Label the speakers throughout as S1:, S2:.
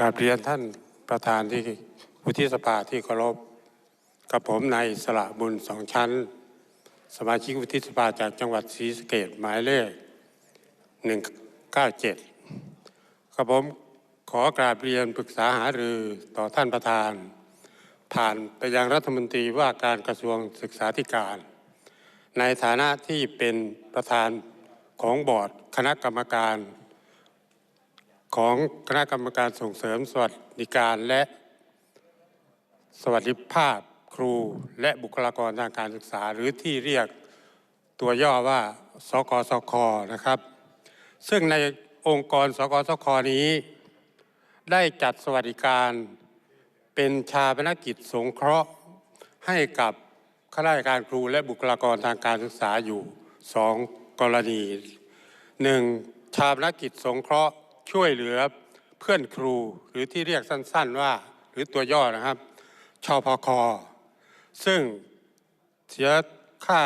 S1: กราบเรียนท่านประธานที่วุฒิสภาที่เคารพกับผมนายสระบุญสองชั้น สมาชิกวุฒิสภาจากจังหวัดศรีสะเกษหมายเลข 197กับผมขอกราบเรียนปรึกษาหารือต่อท่านประธาน ผ่านไปยังรัฐมนตรีว่าการกระทรวงศึกษาธิการ ในฐานะที่เป็นประธานของบอร์ดคณะกรรมการ ของคณะกรรมการส่งเสริมสวัสดิการและสวัสดิภาพครูและบุคลากรทางการศึกษา หรือที่เรียกตัวย่อว่าสกสคนะครับ ซึ่งในองค์กรสกสคนี้ ได้จัดสวัสดิการเป็นชาปนกิจสงเคราะห์ให้กับข้าราชการครูและบุคลากรทางการศึกษาอยู่สองกรณีหนึ่งชาปนกิจสงเคราะห์ ช่วยเหลือเพื่อนครูหรือที่เรียกสั้น ๆว่าหรือตัวย่อนะครับชพคซึ่งเสียค่า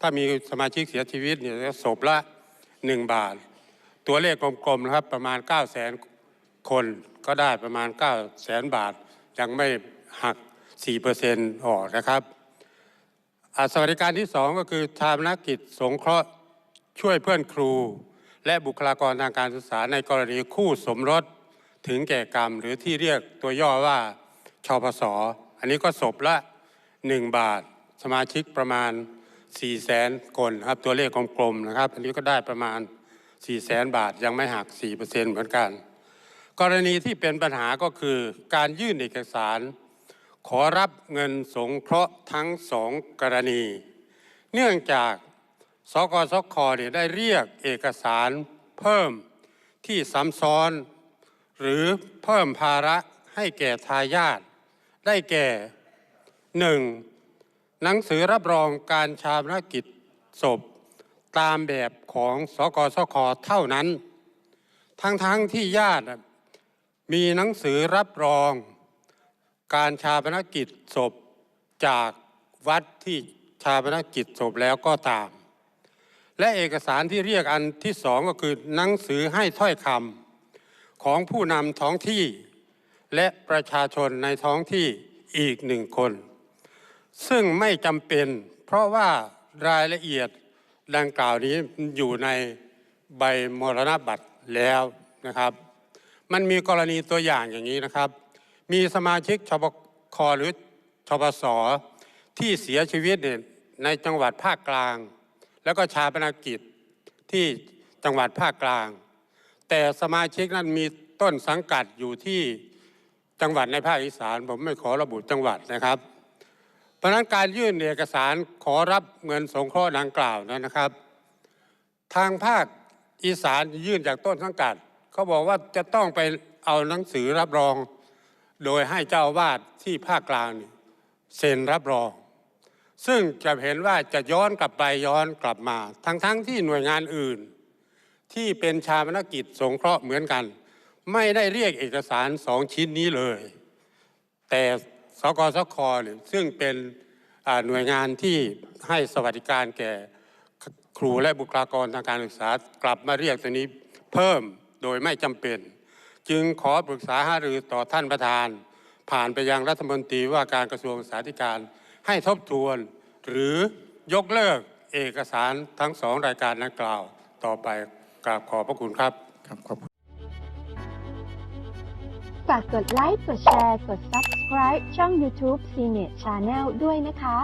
S1: ถ้ามีสมาชิกเสียชีวิตเนี่ยจะศพละ 1 บาท ตัวเลขกลมๆนะครับประมาณ 9 0 0 0 0 0คนก็ได้ประมาณ 9 0 0 0 0 0บาท ยังไม่หัก 4%ออกนะครับอ่าสวัสดิการที่สองก็คือชาปนกิจสงเคราะห์ช่วยเพื่อนครู และบุคลากรทางการศึกษาในกรณีคู่สมรสถึงแก่กรรม หรือที่เรียกตัวย่อว่าชพสอันนี้ก็ศพละ 1 บาท สมาชิกประมาณ 4 0 0แสนคนครับตัวเลขกลมๆนะครับ อันนี้ก็ได้ประมาณ 4 0 0แสนบาทยังไม่หัก 4%เหมือนกัน กรณีที่เป็นปัญหาก็คือการยื่นเอกสาร ขอรับเงินสงเคราะห์ทั้งสองกรณี เนื่องจาก สกสคเนี่ยได้เรียกเอกสารเพิ่มที่ซ้ำซ้อน หรือเพิ่มภาระให้แก่ทายาทได้แก่หนึ่งหนังสือรับรองการชาปนกิจศพ ตามแบบของสกสคเท่านั้น ทั้งๆทที่ญาติมีหนังสือรับรองการชาปนกิจศพจากวัดที่ชาปนกิจศพแล้วก็ตาม และเอกสารที่เรียกอันที่สองก็คือหนังสือให้ถ้อยคำของผู้นำท้องที่ และประชาชนในท้องที่อีกหนึ่งคน ซึ่งไม่จำเป็น เพราะว่ารายละเอียดดังกล่าวนี้อยู่ในใบมรณบัตรแล้วนะครับ มันมีกรณีตัวอย่างอย่างนี้นะครับ มีสมาชิกชปคหรือชปสที่เสียชีวิตในจังหวัดภาคกลาง แล้วก็ชาปนกิจที่จังหวัดภาคกลาง แต่สมาชิกนั้นมีต้นสังกัดอยู่ที่จังหวัดในภาคอีสาน ผมไม่ขอระบุจังหวัดนะครับ เพราะนั้นการยื่นเอกสารขอรับเงินสงเคราะห์ดังกล่าวนั้นนะครับ ทางภาคอีสานยื่นจากต้นสังกัดเขาบอกว่าจะต้องไปเอาหนังสือรับรอง โดยให้เจ้าวาดที่ภาคกลางเซ็นรับรอง ซึ่งจะเห็นว่าจะย้อนกลับไปย้อนกลับมา ทั้งๆทที่หน่วยงานอื่น ที่เป็นชาปนกิจสงเคราะห์เหมือนกัน ไม่ได้เรียกเอกสารสองชิ้นนี้เลย แต่สกสคซึ่งเป็นหน่วยงานที่ให้สวัสดิการแก่ครูและบุคลากรทางการศึกษากลับมาเรียกตัวนี้เพิ่มโดยไม่จำเป็น จึงขอปรึกษาหารือต่อท่านประธาน ผ่านไปยังรัฐมนตรีว่าการกระทรวงศึกษาธิการ ให้ทบทวน หรือยกเลิกเอกสารทั้งสองรายการดังกล่าว ต่อไปกราบขอบพระคุณครับ
S2: ครับขอบคุณ
S3: ฝากกดไลค์กดแชร์ กด Subscribe ช่อง YouTube c n e t Channel ด้วยนะคะ